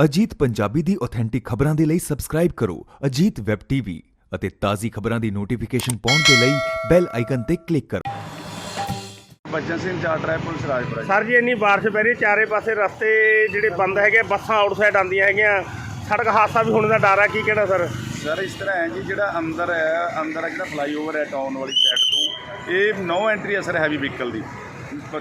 ਅਜੀਤ ਪੰਜਾਬੀ ਦੀ authentic ਖਬਰਾਂ ਦੇ ਲਈ ਸਬਸਕ੍ਰਾਈਬ ਕਰੋ ਅਜੀਤ ਵੈਬ ਟੀਵੀ ਅਤੇ ਤਾਜ਼ੀ ਖਬਰਾਂ ਦੀ ਨੋਟੀਫਿਕੇਸ਼ਨ ਪਾਉਣ ਦੇ ਲਈ ਬੈਲ ਆਈਕਨ ਤੇ ਕਲਿੱਕ ਕਰੋ। ਬੱਚਨ ਸਿੰਘ ਚਾਰ ਟਰੈਕ ਪੁਲਿਸ ਰਾਜਪੁਰਾ ਜੀ। ਸਰ ਜੀ ਇੰਨੀ ਬਾਰਿਸ਼ ਪੈ ਰਹੀ ਹੈ, ਚਾਰੇ ਪਾਸੇ ਰਸਤੇ ਜਿਹੜੇ ਬੰਦ ਹੈਗੇ ਬੱਸਾਂ ਆਊਟਸਾਈਡ ਆਉਂਦੀਆਂ ਹੈਗੀਆਂ। ਸੜਕ ਹਾਦਸਾ ਵੀ ਹੋਣ ਦਾ ਡਰ ਹੈ ਕੀ ਕਹਿਣਾ ਸਰ? ਸਰ ਇਸ ਤਰ੍ਹਾਂ ਹੈ ਜੀ ਜਿਹੜਾ ਅੰਦਰ ਹੈ ਅੰਦਰ ਹੈ ਜਿਹੜਾ ਫਲਾਈਓਵਰ ਹੈ ਟਾਊਨ ਵਾਲੀ ਸਾਈਡ ਤੋਂ ਇਹ ਨੋ ਐਂਟਰੀ ਅਸਰ ਹੈਵੀ ਵਹੀਕਲ ਦੀ।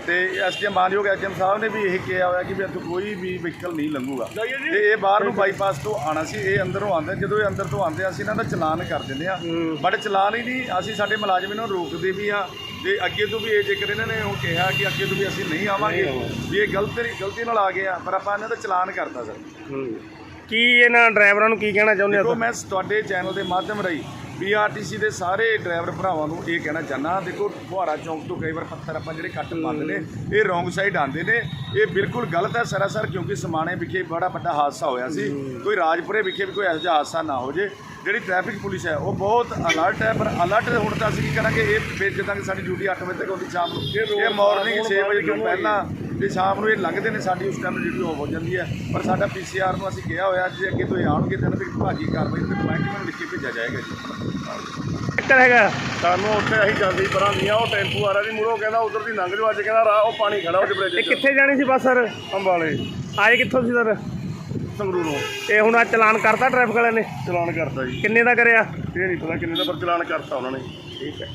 ਤੇ ਐਸਡੀਐਮ ਮਾਨਯੋਗ ਐਚਐਮ ਸਾਹਿਬ ਨੇ ਵੀ ਇਹ ਕਿਹਾ ਹੋਇਆ ਕਿ ਵੀ ਇੱਥੋਂ ਕੋਈ ਵੀ ਵਹੀਕਲ ਨਹੀਂ ਲੰਘੂਗਾ। ਤੇ ਇਹ ਬਾਹਰ ਨੂੰ ਬਾਈਪਾਸ ਤੋਂ ਆਣਾ ਸੀ ਇਹ ਅੰਦਰੋਂ ਆਉਂਦੇ ਜਦੋਂ ਇਹ ਅੰਦਰ ਤੋਂ ਆਉਂਦੇ ਅਸੀਂ ਇਹਨਾਂ ਦਾ ਚਲਾਨ ਕਰ ਦਿੰਦੇ ਆ। ਬਟ ਚਲਾਨ ਹੀ ਨਹੀਂ ਅਸੀਂ ਸਾਡੇ ਮੁਲਾਜ਼ਮ ਇਹਨਾਂ ਨੂੰ ਰੋਕਦੇ ਵੀ ਆ। ਤੇ ਅੱਗੇ ਤੋਂ ਵੀ ਇਹ ਜੇਕਰ ਇਹਨਾਂ ਨੇ ਉਹ ਕਿਹਾ ਕਿ ਅੱਗੇ ਤੋਂ ਵੀ ਅਸੀਂ ਨਹੀਂ ਆਵਾਂਗੇ ਵੀ ਇਹ ਗਲਤੀ ਗਲਤੀ ਨਾਲ ਆ ਗਏ ਆ ਪਰ ਆਪਾਂ ਇਹਨਾਂ ਦਾ ਚਲਾਨ ਕਰਤਾ ਸਰ। ਕੀ ਇਹਨਾਂ ਡਰਾਈਵਰਾਂ ਨੂੰ ਕੀ ਕਹਿਣਾ ਚਾਹੁੰਦੇ ਦੇਖੋ ਹੋ ਮੈਂ ਤੁਹਾਡੇ ਚੈਨਲ ਦੇ ਮਾਧਿਅਮ ਰਾਹੀਂ ਪੀਆਰਟੀਸੀ ਦੇ ਸਾਰੇ ਡਰਾਈਵਰ ਭਰਾਵਾਂ ਨੂੰ ਇਹ ਕਹਿਣਾ ਚਾਹਨਾ ਦੇਖੋ ਫੁਹਾਰਾ ਚੌਂਕ ਤੋਂ ਕਈ ਵਾਰ ਪੱਥਰ ਆਪਾਂ ਜਿਹੜੇ ਕੱਟ ਪਾਉਂਦੇ ਨੇ ਇਹ ਰੋਂਗ ਸਾਈਡ ਆਉਂਦੇ ਨੇ। ਇਹ ਬਿਲਕੁਲ ਗਲਤ ਹੈ ਸਰਾਸਰ ਕਿਉਂਕਿ ਸਮਾਣੇ ਵਿਖੇ ਬੜਾ ਵੱਡਾ ਹਾਦਸਾ ਹੋਇਆ ਸੀ। ਕੋਈ ਰਾਜਪੁਰੇ ਵਿਖੇ ਵੀ ਕੋਈ ਇਹੋ ਜਿਹਾ ਹਾਦਸਾ ਨਾ ਹੋ ਜੇ। ਜਿਹੜੀ ਟ੍ਰੈਫਿਕ ਪੁਲਿਸ ਹੈ ਉਹ ਬਹੁਤ ਅਲਰਟ ਹੈ ਪਰ ਅਲਰਟ ਹੁਣ ਤਾਂ ਅਸੀਂ ਕੀ ਕਰਾਂਗੇ ਇਹ ਫਿਰ ਜਿੱਦਾਂ ਕਿ ਸਾਡੀ ਡਿਊਟੀ 8 ਵਜੇ ਤੱਕ ਹੁੰਦੀ ਸ਼ਾਮ ਨੂੰ। ਇਹ ਮਾਰਨਿੰਗ 6 ਵਜੇ ਤੋਂ ਪਹਿਲਾਂ ਤੇ ਸ਼ਾਮ ਨੂੰ ਇਹ ਲੰਘਦੇ ਨੇ ਸਾਡੀ ਉਸ ਟਾਈਮ ਡਿਊਟੀ ਹੋ ਜਾਂਦੀ ਹੈ। ਪਰ ਸਾਡਾ ਪੀਸੀਆਰ ਨੂੰ ਅਸੀਂ ਕਿਹਾ ਹੋਇਆ ਜੇ ਅੱਗੇ ਤੋਂ ਇਹ ਆਉਣਗੇ ਤਾਂ ਇਹਨਾਂ ਤੇ ਭਾਜੀ ਕਾਰਵਾਈ ਤੇ ਕਮੈਂਟਮੈਂਟ ਲਿਖ ਕੇ ਭੇਜਿਆ ਜਾਏਗਾ ਜੀ। ਚੱਕਰ ਹੈਗਾ? ਸਾਨੂੰ ਉੱਥੇ ਅਸੀਂ ਜਾਂਦੀ ਪਰਾਂ ਦੀਆਂ ਉਹ ਟੈਂਪੂ ਆ ਰਿਹਾ ਸੀ ਕਹਿੰਦਾ ਉਧਰ ਦੀ ਲੰਘ ਜਾਓ ਅੱਜ ਕਹਿੰਦਾ ਰਾਹ ਉਹ ਪਾਣੀ ਖੜਾ ਉਹ ਬ੍ਰਿਜ ਇਹ 'ਚ। ਕਿੱਥੇ ਜਾਣੀ ਸੀ ਬੱਸ ਸਰ? ਅੰਬਾਲੇ। ਆਏ ਕਿੱਥੋਂ ਸੀ ਸਰ? ਸੰਗਰੂਰੋਂ। ਇਹ ਹੁਣ ਆ ਚਲਾਨ ਕਰਤਾ ਟ੍ਰੈਫਿਕ ਵਾਲਿਆਂ ਨੇ? ਚਲਾਨ ਕਰਤਾ ਜੀ। ਕਿੰਨੇ ਦਾ ਕਰਿਆ? ਇਹ ਨਹੀਂ ਪਤਾ ਕਿੰਨੇ ਦਾ ਪਰ ਚਲਾਨ ਕਰਤਾ ਉਹਨਾਂ ਨੇ। ਠੀਕ ਹੈ।